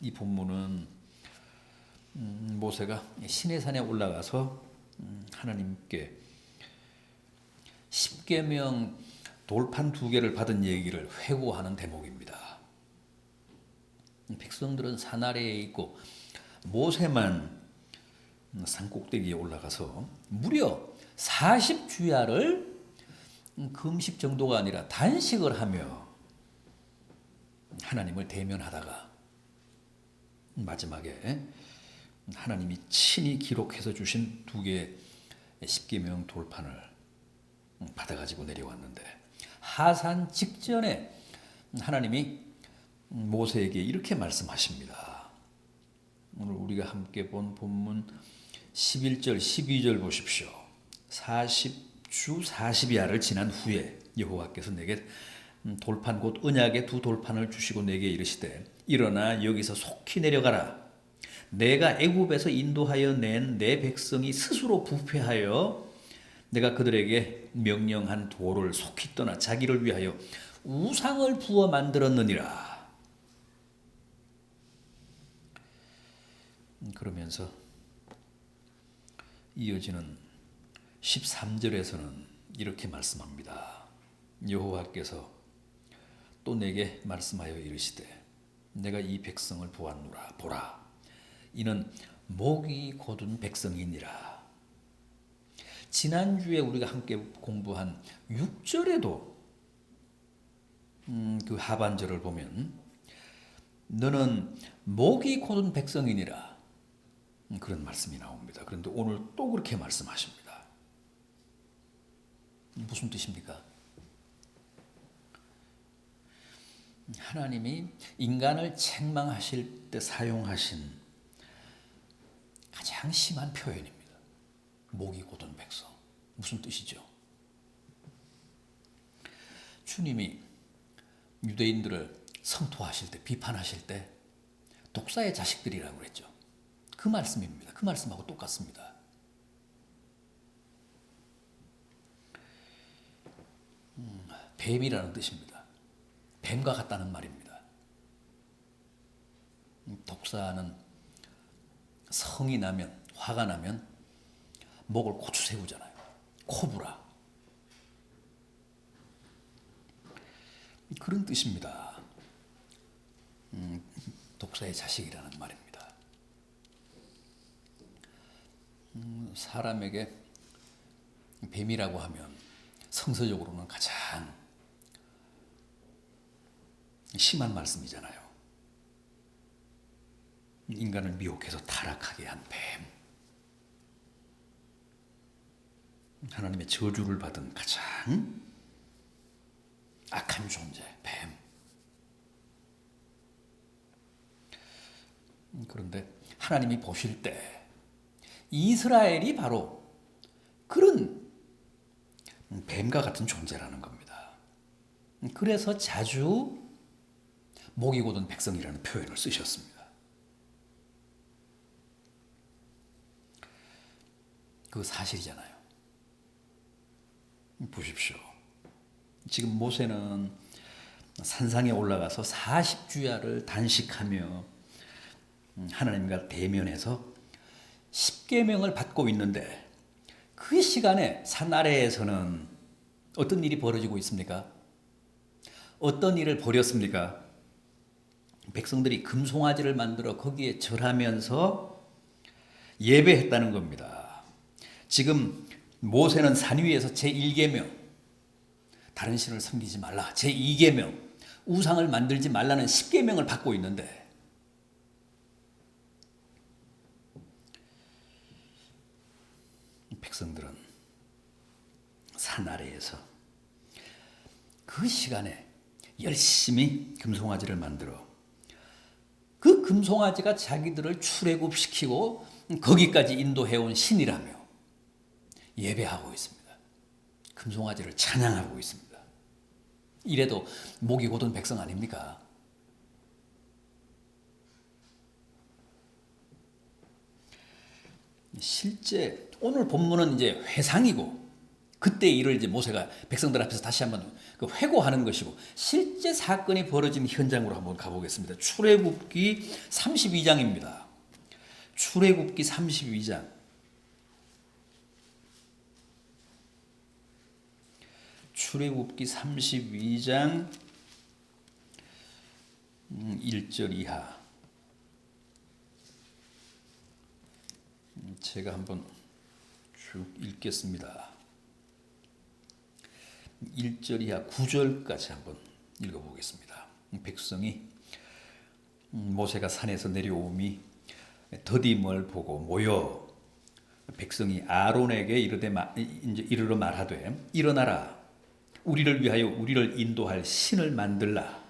이 본문은 음, 모세가 시내산에 올라가서 음, 하나님께 십계명 돌판 두 개를 받은 얘기를 회고하는 대목입니다. 백성들은 산 아래에 있고 모세만 산 꼭대기에 올라가서 무려 40주야를 금식 정도가 아니라 단식을 하며 하나님을 대면하다가 마지막에 하나님이 친히 기록해서 주신 두 개의 십계명 돌판을 받아가지고 내려왔는데 하산 직전에 하나님이 모세에게 이렇게 말씀하십니다. 오늘 우리가 함께 본 본문 11절 12절 보십시오. 40주 40야를 지난 후에 여호와께서 내게 돌판 곧 언약의 두 돌판을 주시고 내게 이르시되 일어나 여기서 속히 내려가라. 내가 애굽에서 인도하여 낸 내 백성이 스스로 부패하여 내가 그들에게 명령한 도를 속히 떠나 자기를 위하여 우상을 부어 만들었느니라. 그러면서 이어지는 13절에서는 이렇게 말씀합니다. 여호와께서 또 내게 말씀하여 이르시되 내가 이 백성을 보았노라 보라 이는 목이 곧은 백성이니라. 지난주에 우리가 함께 공부한 6절에도 음, 그 하반절을 보면 너는 목이 곧은 백성이니라 음, 그런 말씀이 나옵니다. 그런데 오늘 또 그렇게 말씀하십니다. 무슨 뜻입니까? 하나님이 인간을 책망하실 때 사용하신 가장 심한 표현입니다. 목이 곧은 백성. 무슨 뜻이죠? 주님이 유대인들을 성토하실 때, 비판하실 때 독사의 자식들이라고 그랬죠. 그 말씀입니다. 그 말씀하고 똑같습니다. 음, 뱀이라는 뜻입니다. 뱀과 같다는 말입니다. 음, 독사는 성이 나면 화가 나면 목을 고추 세우잖아요. 코브라. 그런 뜻입니다. 음, 독사의 자식이라는 말입니다. 음, 사람에게 뱀이라고 하면 성서적으로는 가장 심한 말씀이잖아요. 인간을 미혹해서 타락하게 한 뱀. 하나님의 저주를 받은 가장 악한 존재, 뱀. 그런데 하나님이 보실 때 이스라엘이 바로 그런 뱀과 같은 존재라는 겁니다. 그래서 자주 목이 곧은 백성이라는 표현을 쓰셨습니다. 그 사실이잖아요. 보십시오. 지금 모세는 산상에 올라가서 40주야를 단식하며 하나님과 대면해서 10계명을 받고 있는데 그 시간에 산 아래에서는 어떤 일이 벌어지고 있습니까? 어떤 일을 벌였습니까? 백성들이 금송아지를 만들어 거기에 절하면서 예배했다는 겁니다. 지금 모세는 산 위에서 제1계명 다른 신을 섬기지 말라. 제2계명 우상을 만들지 말라는 10계명을 받고 있는데 백성들은 산 아래에서 그 시간에 열심히 금송아지를 만들어 그 금송아지가 자기들을 출애굽시키고 거기까지 인도해온 신이라며 예배하고 있습니다. 금송아지를 찬양하고 있습니다. 이래도 목이 곧은 백성 아닙니까? 실제 오늘 본문은 이제 회상이고 그때 일을 이제 모세가 백성들 앞에서 다시 한번 그 회고하는 것이고 실제 사건이 벌어진 현장으로 한번 가보겠습니다. 출애굽기 32장입니다. 출애굽기 32장. 출애굽기 32장 1절 음, 이하. 음, 제가 한번 쭉 읽겠습니다. 1절 이하 9절까지 한번 읽어보겠습니다. 백성이 모세가 산에서 내려오미 더딤을 보고 모여 백성이 아론에게 이르되 이제 이르러 말하되 일어나라. 우리를 위하여 우리를 인도할 신을 만들라.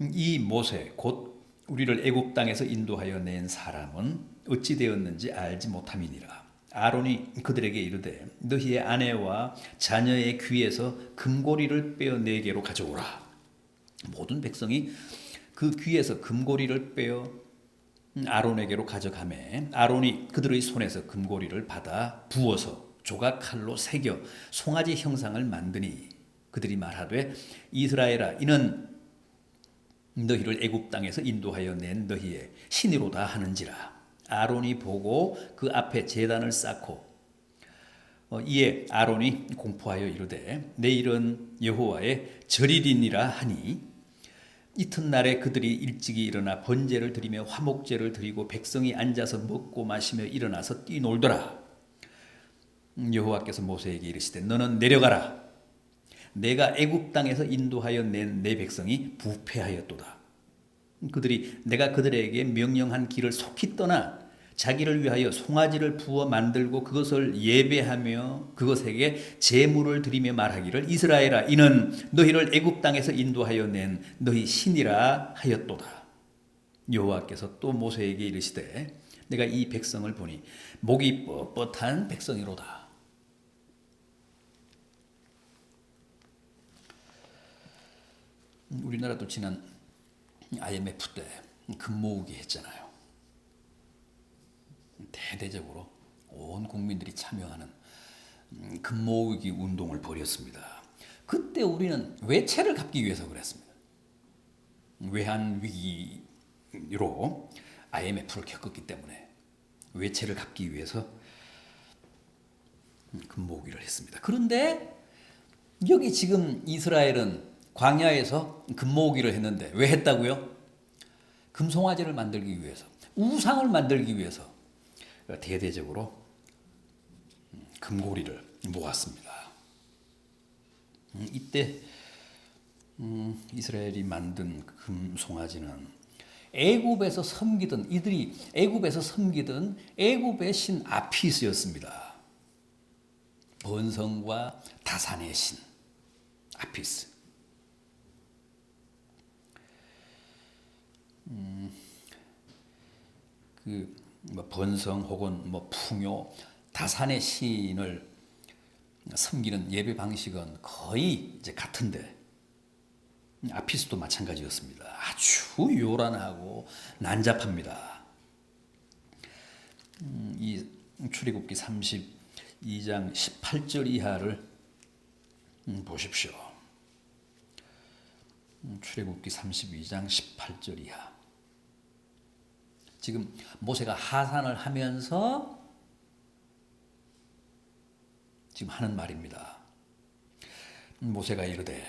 이 모세 곧 우리를 애굽 땅에서 인도하여 낸 사람은 어찌 되었는지 알지 못함이니라 아론이 그들에게 이르되 너희의 아내와 자녀의 귀에서 금고리를 빼어 네 개로 가져오라. 모든 백성이 그 귀에서 금고리를 빼어 아론에게로 가져가매 아론이 그들의 손에서 금고리를 받아 부어서 조각 칼로 새겨 송아지 형상을 만드니 그들이 말하되 이스라엘아 이는 너희를 애굽 땅에서 인도하여 낸 너희의 신이로다 하는지라 아론이 보고 그 앞에 제단을 쌓고 어, 이에 아론이 공포하여 이르되 내일은 여호와의 절일이니라 하니 이튿날에 그들이 일찍이 일어나 번제를 드리며 화목제를 드리고 백성이 앉아서 먹고 마시며 일어나서 뛰놀더라. 음, 여호와께서 모세에게 이르시되 너는 내려가라. 내가 애굽 땅에서 인도하여 낸 내 백성이 부패하였도다 그들이 내가 그들에게 명령한 길을 속히 떠나 자기를 위하여 송아지를 부어 만들고 그것을 예배하며 그것에게 제물을 드리며 말하기를 이스라엘아 이는 너희를 애굽 땅에서 인도하여 낸 너희 신이라 하였도다. 여호와께서 또 모세에게 이르시되 내가 이 백성을 보니 목이 뻣뻣한 백성이로다. 우리나라도 지난 IMF 때 금 모으기 했잖아요. 대대적으로 온 국민들이 참여하는 음, 금모으기 운동을 벌였습니다. 그때 우리는 외채를 갚기 위해서 그랬습니다. 외환 위기로 IMF를 겪었기 때문에 외채를 갚기 위해서 금 모으기를 했습니다. 그런데 여기 지금 이스라엘은 광야에서 금모으기를 했는데 왜 했다고요? 금송아지를 만들기 위해서 우상을 만들기 위해서 대대적으로 금고리를 모았습니다. 음, 이때 음, 이스라엘이 만든 금송아지는 애굽에서 섬기던 이들이 애굽에서 섬기던 애굽의 신 아피스였습니다. 번성과 다산의 신 아피스. 음, 그 뭐 번성 혹은 뭐 풍요 다산의 신을 섬기는 예배 방식은 거의 이제 같은데 아피스도 마찬가지였습니다. 아주 요란하고 난잡합니다. 음, 이 출애굽기 32장 18절 이하를 음, 보십시오. 음, 출애굽기 32장 18절 이하. 지금 모세가 하산을 하면서 지금 하는 말입니다. 모세가 이르되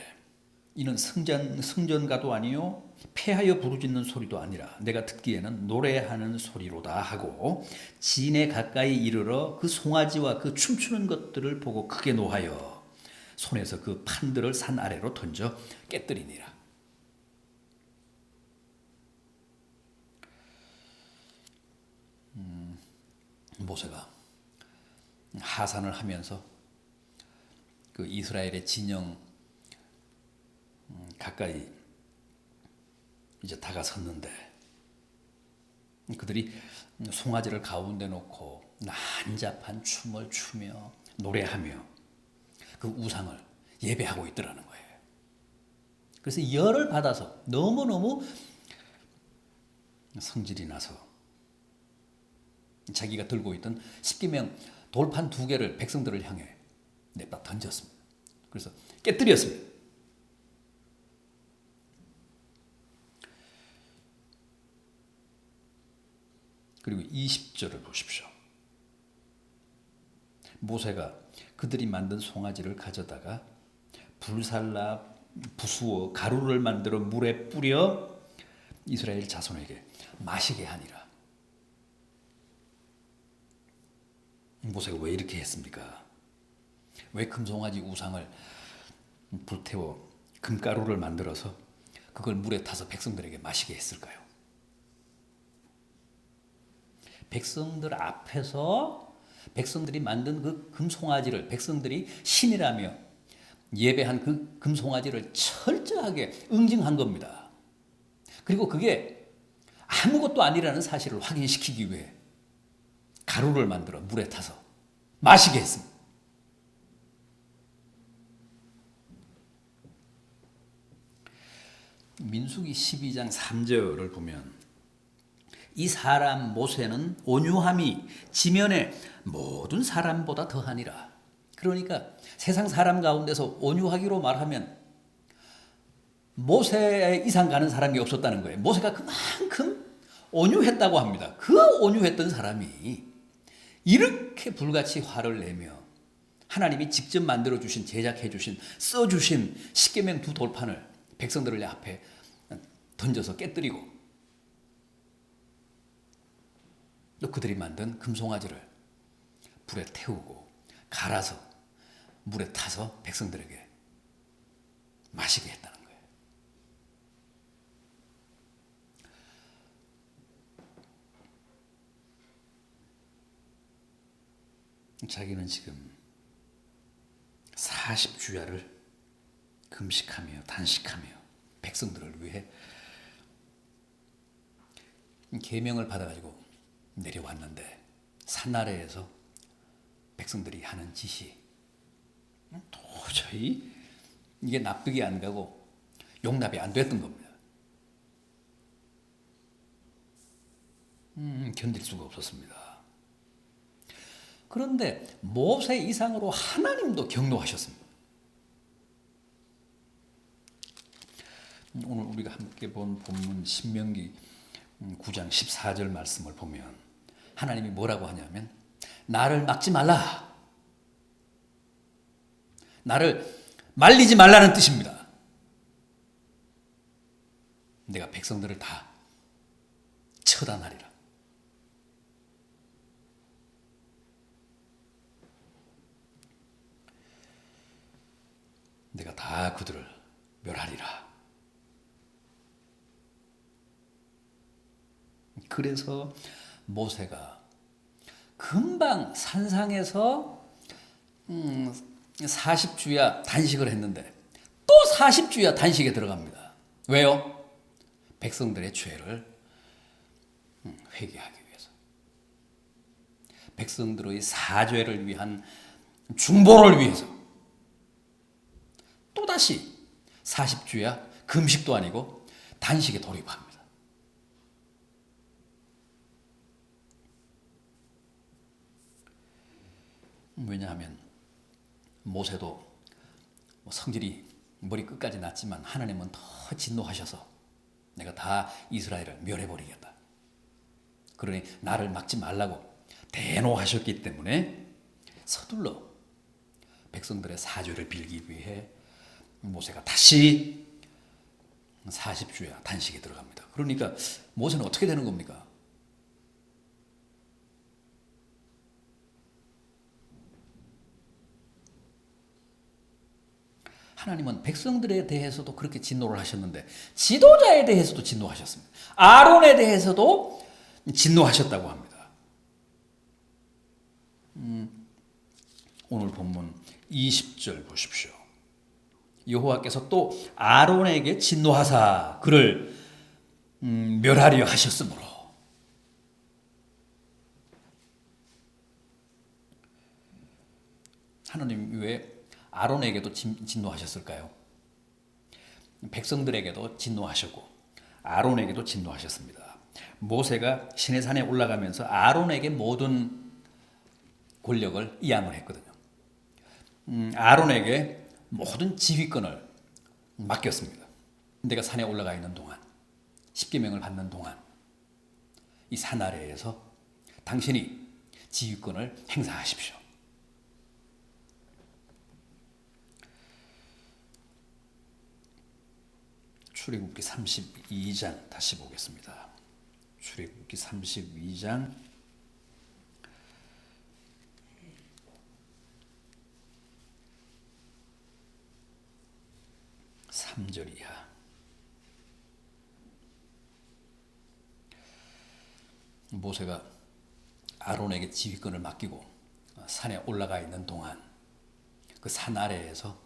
이는 승전 승전가도 아니요 패하여 부르짖는 소리도 아니라 내가 듣기에는 노래하는 소리로다 하고 진에 가까이 이르러 그 송아지와 그 춤추는 것들을 보고 크게 노하여 손에서 그 판들을 산 아래로 던져 깨뜨리니라. 모세가 하산을 하면서 그 이스라엘의 진영 음, 가까이 이제 다가섰는데 그들이 송아지를 가운데 놓고 난잡한 춤을 추며 노래하며 그 우상을 예배하고 있더라는 거예요. 그래서 열을 받아서 너무너무 성질이 나서 자기가 들고 있던 십계명 돌판 두 개를 백성들을 향해 냅다 던졌습니다. 그래서 깨뜨렸습니다. 그리고 20절을 보십시오. 모세가 그들이 만든 송아지를 가져다가 불살라 부수어 가루를 만들어 물에 뿌려 이스라엘 자손에게 마시게 하니라. 모세가 왜 이렇게 했습니까? 왜 금송아지 우상을 불태워 금가루를 만들어서 그걸 물에 타서 백성들에게 마시게 했을까요? 백성들 앞에서 백성들이 만든 그 금송아지를 백성들이 신이라며 예배한 그 금송아지를 철저하게 응징한 겁니다. 그리고 그게 아무것도 아니라는 사실을 확인시키기 위해 가루를 만들어 물에 타서 마시게 했습니다. 민수기 12장 3절을 보면 이 사람 모세는 온유함이 지면에 모든 사람보다 더하니라. 그러니까 세상 사람 가운데서 온유하기로 말하면 모세 이상 가는 사람이 없었다는 거예요. 모세가 그만큼 온유했다고 합니다. 그 온유했던 사람이 이렇게 불같이 화를 내며 하나님이 직접 만들어 주신 제작해 주신 써 주신 십계명 두 돌판을 백성들을 앞에 던져서 깨뜨리고 또 그들이 만든 금송아지를 불에 태우고 갈아서 물에 타서 백성들에게 마시게 했다는 거예요. 자기는 지금 40주야를 금식하며 단식하며 백성들을 위해 계명을 받아가지고 내려왔는데 산 아래에서 백성들이 하는 짓이 도저히 이게 납득이 안 가고 용납이 안 됐던 겁니다. 음, 견딜 수가 없었습니다. 그런데 모세 이상으로 하나님도 경노하셨습니다. 오늘 우리가 함께 본 본문 신명기 9장 14절 말씀을 보면 하나님이 뭐라고 하냐면 나를 막지 말라. 나를 말리지 말라는 뜻입니다. 내가 백성들을 다 처단하리라. 내가 다 그들을 멸하리라. 그래서 모세가 금방 산상에서 음, 40주야 단식을 했는데 또 40주야 단식에 들어갑니다. 왜요? 백성들의 죄를 음, 회개하기 위해서. 백성들의 사죄를 위한 중보를 위해서. 또다시 40주야 금식도 아니고 단식에 돌입합니다. 왜냐하면 모세도 뭐 성질이 머리 끝까지 났지만 하나님은 더 진노하셔서 내가 다 이스라엘을 멸해버리겠다. 그러니 나를 막지 말라고 대노하셨기 때문에 서둘러 백성들의 사죄를 빌기 위해 모세가 다시 40주야 단식에 들어갑니다. 그러니까 모세는 어떻게 되는 겁니까? 하나님은 백성들에 대해서도 그렇게 진노를 하셨는데 지도자에 대해서도 진노하셨습니다. 아론에 대해서도 진노하셨다고 합니다. 음, 오늘 본문 20절 보십시오. 여호와께서 또 아론에게 진노하사 그를 음, 멸하려 하셨으므로 하나님 왜 아론에게도 진노하셨을까요? 백성들에게도 진노하셨고 아론에게도 진노하셨습니다. 모세가 시내 산에 올라가면서 아론에게 모든 권력을 이양을 했거든요. 음, 아론에게 모든 지휘권을 맡겼습니다. 내가 산에 올라가 있는 동안, 십계명을 받는 동안 이 산 아래에서 당신이 지휘권을 행사하십시오. 출애굽기 32장 다시 보겠습니다. 출애굽기 32장 3절 이하 모세가 아론에게 지휘권을 맡기고 산에 올라가 있는 동안 그 산 아래에서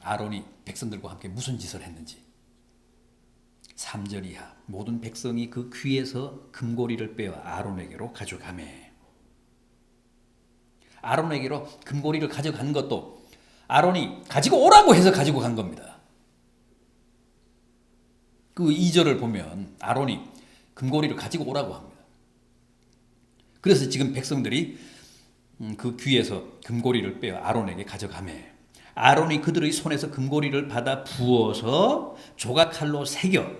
아론이 백성들과 함께 무슨 짓을 했는지 3절 이하 모든 백성이 그 귀에서 금고리를 빼어 아론에게로 가져가매. 아론에게로 금고리를 가져간 것도 아론이 가지고 오라고 해서 가지고 간 겁니다. 그 2절을 보면 아론이 금고리를 가지고 오라고 합니다. 그래서 지금 백성들이 음, 그 귀에서 금고리를 빼어 아론에게 가져가매 아론이 그들의 손에서 금고리를 받아 부어서 조각칼로 새겨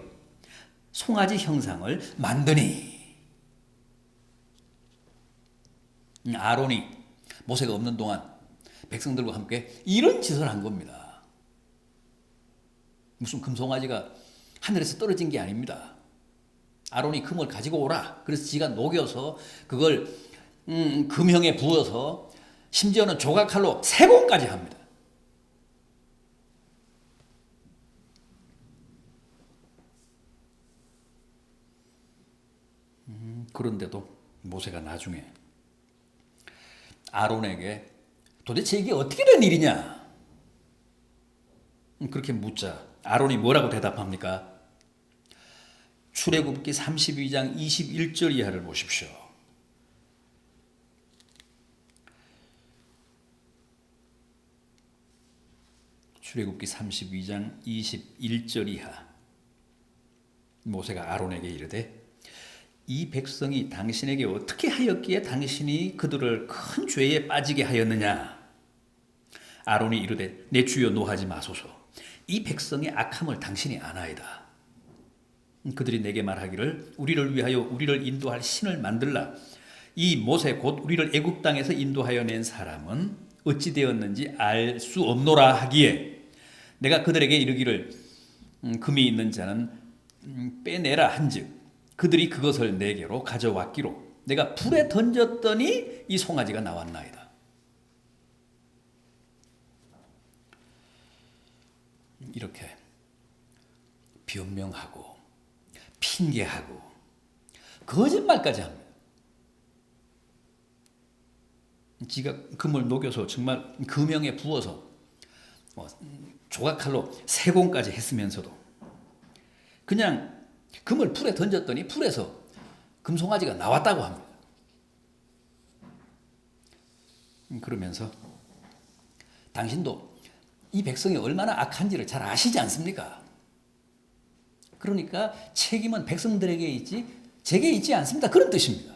송아지 형상을 만드니 음, 아론이 모세가 없는 동안 백성들과 함께 이런 짓을 한 겁니다. 무슨 금송아지가 하늘에서 떨어진 게 아닙니다. 아론이 금을 가지고 오라. 그래서 지가 녹여서 그걸 음, 금형에 부어서 심지어는 조각칼로 세공까지 합니다. 음, 그런데도 모세가 나중에 아론에게 도대체 이게 어떻게 된 일이냐? 음, 그렇게 묻자 아론이 뭐라고 대답합니까? 출애굽기 32장 21절 이하를 보십시오. 출애굽기 32장 21절 이하. 모세가 아론에게 이르되 이 백성이 당신에게 어떻게 하였기에 당신이 그들을 큰 죄에 빠지게 하였느냐? 아론이 이르되 내 주여 노하지 마소서. 이 백성의 악함을 당신이 아나이다 그들이 내게 말하기를 우리를 위하여 우리를 인도할 신을 만들라 이 모세 곧 우리를 애굽 땅에서 인도하여 낸 사람은 어찌 되었는지 알 수 없노라 하기에 내가 그들에게 이르기를 음, 금이 있는 자는 음, 빼내라 한즉 그들이 그것을 내게로 가져왔기로 내가 불에 던졌더니 이 송아지가 나왔나이다. 이렇게 변명하고 핑계하고 거짓말까지 합니다. 지가 금을 녹여서 정말 금형에 부어서 뭐 조각칼로 세공까지 했으면서도 그냥 금을 풀에 던졌더니 풀에서 금송아지가 나왔다고 합니다. 그러면서 당신도 이 백성이 얼마나 악한지를 잘 아시지 않습니까? 그러니까 책임은 백성들에게 있지 제게 있지 않습니다. 그런 뜻입니다.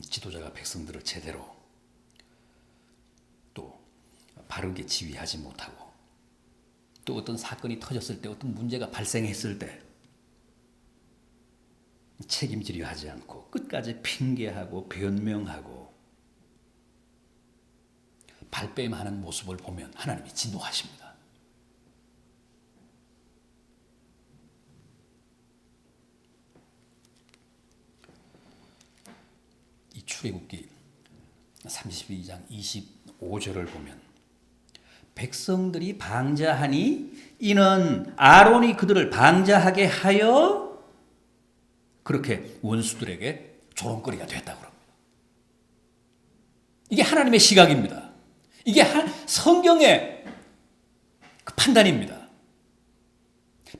지도자가 백성들을 제대로 또 바르게 지휘하지 못하고 또 어떤 사건이 터졌을 때 어떤 문제가 발생했을 때 책임지려 하지 않고 끝까지 핑계하고 변명하고 발뺌하는 모습을 보면 하나님이 진노하십니다. 이 출애굽기 32장 25절을 보면 백성들이 방자하니 이는 아론이 그들을 방자하게 하여 그렇게 원수들에게 조롱거리가 됐다고 합니다. 이게 하나님의 시각입니다. 이게 성경의 그 판단입니다.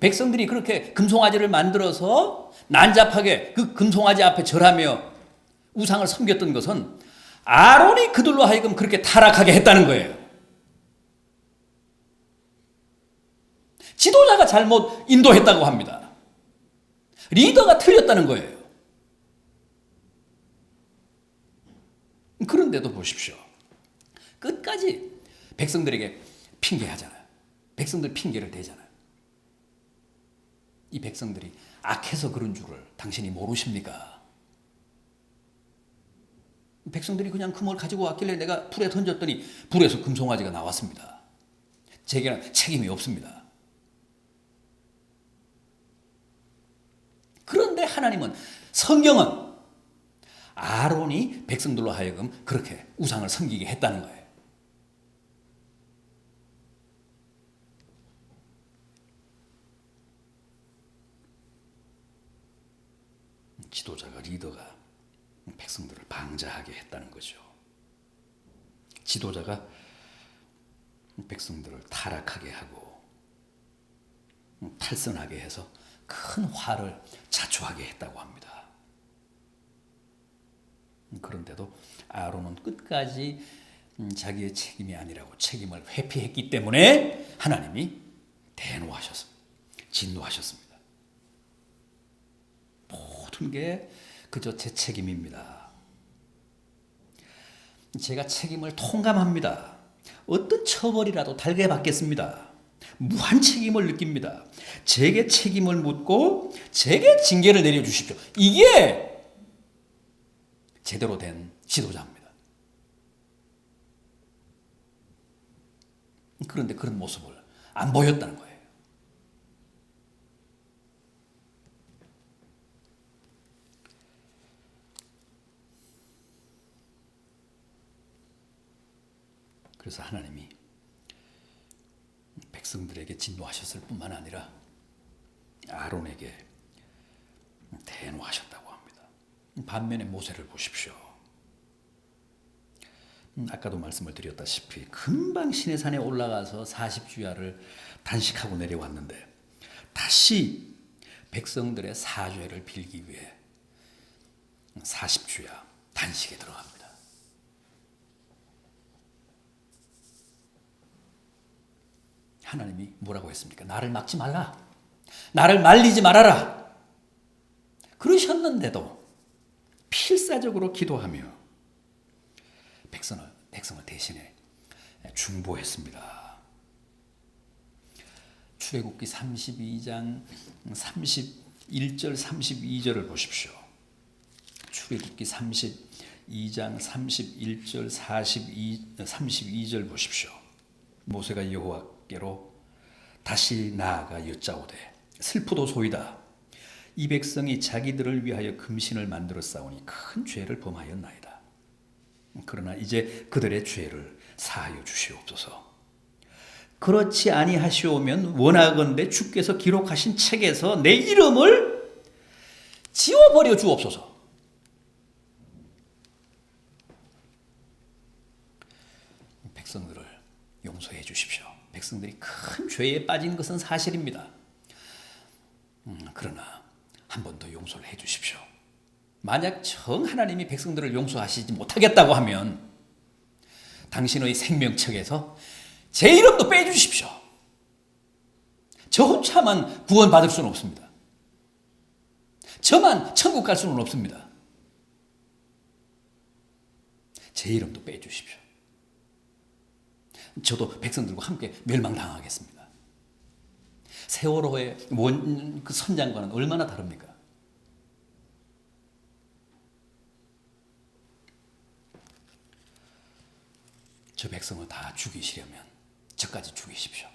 백성들이 그렇게 금송아지를 만들어서 난잡하게 그 금송아지 앞에 절하며 우상을 섬겼던 것은 아론이 그들로 하여금 그렇게 타락하게 했다는 거예요. 지도자가 잘못 인도했다고 합니다. 리더가 틀렸다는 거예요. 그런데도 보십시오. 끝까지 백성들에게 핑계하잖아요. 백성들 핑계를 대잖아요. 이 백성들이 악해서 그런 줄을 당신이 모르십니까? 백성들이 그냥 금을 가지고 왔길래 내가 불에 던졌더니 불에서 금송아지가 나왔습니다. 제게는 책임이 없습니다. 그런데 하나님은 성경은 아론이 백성들로 하여금 그렇게 우상을 섬기게 했다는 거예요. 지도자가 리더가 백성들을 방자하게 했다는 거죠. 지도자가 백성들을 타락하게 하고 탈선하게 해서 큰 화를 자초하게 했다고 합니다. 그런데도 아론은 끝까지 음, 자기의 책임이 아니라고 책임을 회피했기 때문에 하나님이 대노하셨습니다. 진노하셨습니다. 모든 게 그저 제 책임입니다. 제가 책임을 통감합니다. 어떤 처벌이라도 달게 받겠습니다. 무한 책임을 느낍니다. 제게 책임을 묻고 제게 징계를 내려 주십시오. 이게 제대로 된 지도자입니다. 그런데 그런 모습을 안 보였다는 거예요. 그래서 하나님이 백성들에게 진노하셨을 뿐만 아니라 아론에게 대노하셨다고 합니다. 반면에 모세를 보십시오. 음, 아까도 말씀을 드렸다시피 금방 시내산에 올라가서 40주야를 단식하고 내려왔는데 다시 백성들의 사죄를 빌기 위해 40주야 단식에 들어갑니다. 하나님이 뭐라고 했습니까? 나를 막지 말라. 나를 말리지 말아라. 그러셨는데도 필사적으로 기도하며 백성을, 백성을 대신해 중보했습니다. 출애굽기 32장 31절 32절을 보십시오. 출애굽기 32장 31절 42 32절 보십시오. 모세가 여호와 께로 다시 나아가 여짜오되 슬프도 소이다. 이 백성이 자기들을 위하여 금신을 만들어 싸우니 큰 죄를 범하였나이다. 그러나 이제 그들의 죄를 사하여 주시옵소서. 그렇지 아니하시오면 원하건대 주께서 기록하신 책에서 내 이름을 지워버려 주옵소서. 백성들을 용서해 주십시오. 백성들이 큰 죄에 빠진 것은 사실입니다. 음, 그러나 한 번 더 용서를 해 주십시오. 만약 정 하나님이 백성들을 용서하시지 못하겠다고 하면 당신의 생명책에서 제 이름도 빼주십시오. 저 혼자만 구원받을 수는 없습니다. 저만 천국 갈 수는 없습니다. 제 이름도 빼주십시오. 저도 백성들과 함께 멸망당하겠습니다. 세월호의 원, 그 선장과는 얼마나 다릅니까? 저 백성을 다 죽이시려면 저까지 죽이십시오.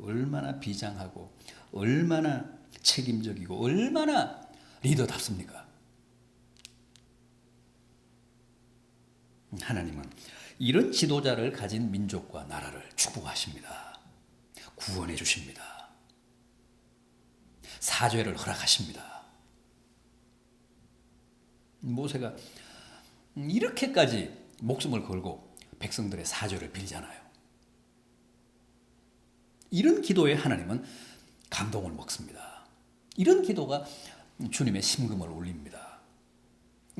얼마나 비장하고 얼마나 책임적이고 얼마나 리더답습니까? 하나님은 이런 지도자를 가진 민족과 나라를 축복하십니다. 구원해 주십니다. 사죄를 허락하십니다. 모세가 이렇게까지 목숨을 걸고 백성들의 사죄를 빌잖아요. 이런 기도에 하나님은 감동을 먹습니다. 이런 기도가 주님의 심금을 울립니다.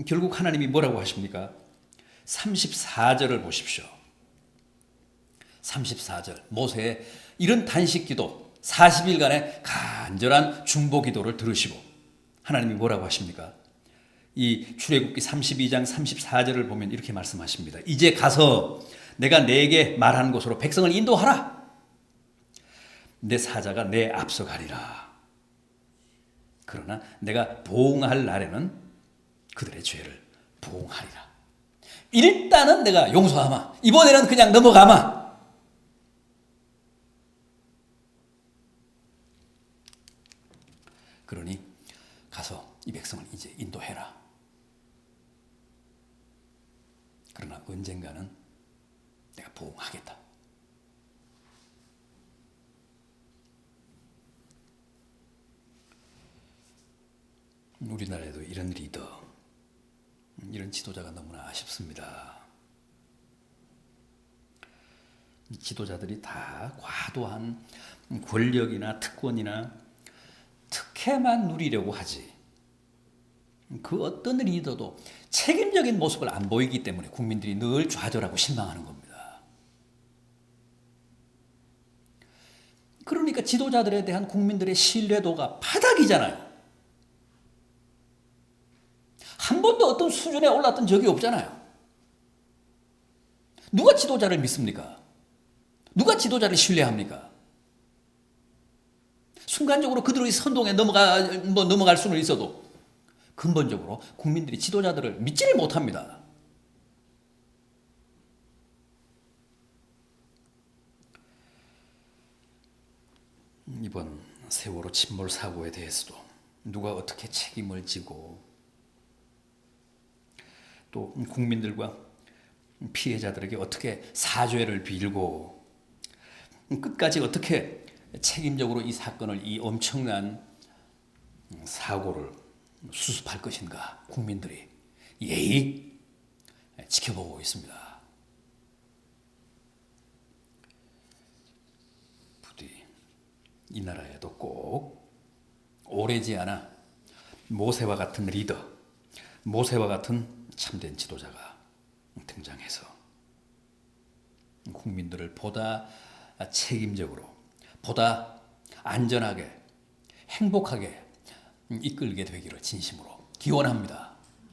결국 하나님이 뭐라고 하십니까? 34절을 보십시오. 34절 모세의 이런 단식 기도 40일간의 간절한 중보 기도를 들으시고 하나님이 뭐라고 하십니까? 이 출애굽기 32장 34절을 보면 이렇게 말씀하십니다. 이제 가서 내가 내게 말하는 곳으로 백성을 인도하라. 내 사자가 내 앞서 가리라. 그러나 내가 보응할 날에는 그들의 죄를 보응하리라. 일단은 내가 용서하마. 이번에는 그냥 넘어가마. 그러니 가서 이 백성을 이제 인도해라. 그러나 언젠가는 내가 보응하겠다. 우리나라에도 이런 리더, 이런 지도자가 너무나 아쉽습니다. 지도자들이 다 과도한 권력이나 특권이나 특혜만 누리려고 하지. 그 어떤 리더도 책임적인 모습을 안 보이기 때문에 국민들이 늘 좌절하고 실망하는 겁니다. 그러니까 지도자들에 대한 국민들의 신뢰도가 바닥이잖아요. 한 번도 어떤 수준에 올랐던 적이 없잖아요. 누가 지도자를 믿습니까? 누가 지도자를 신뢰합니까? 순간적으로 그들의 선동에 넘어가 뭐 넘어갈 수는 있어도 근본적으로 국민들이 지도자들을 믿지를 못합니다. 이번 세월호 침몰 사고에 대해서도 누가 어떻게 책임을 지고 또 국민들과 피해자들에게 어떻게 사죄를 빌고 끝까지 어떻게 책임적으로 이 사건을 이 엄청난 사고를 수습할 것인가 국민들이 예의 지켜보고 있습니다. 부디 이 나라에도 꼭 오래지 않아 모세와 같은 리더, 모세와 같은 참된 지도자가 등장해서 국민들을 보다 책임적으로, 보다 안전하게, 행복하게 이끌게 되기를 진심으로 기원합니다.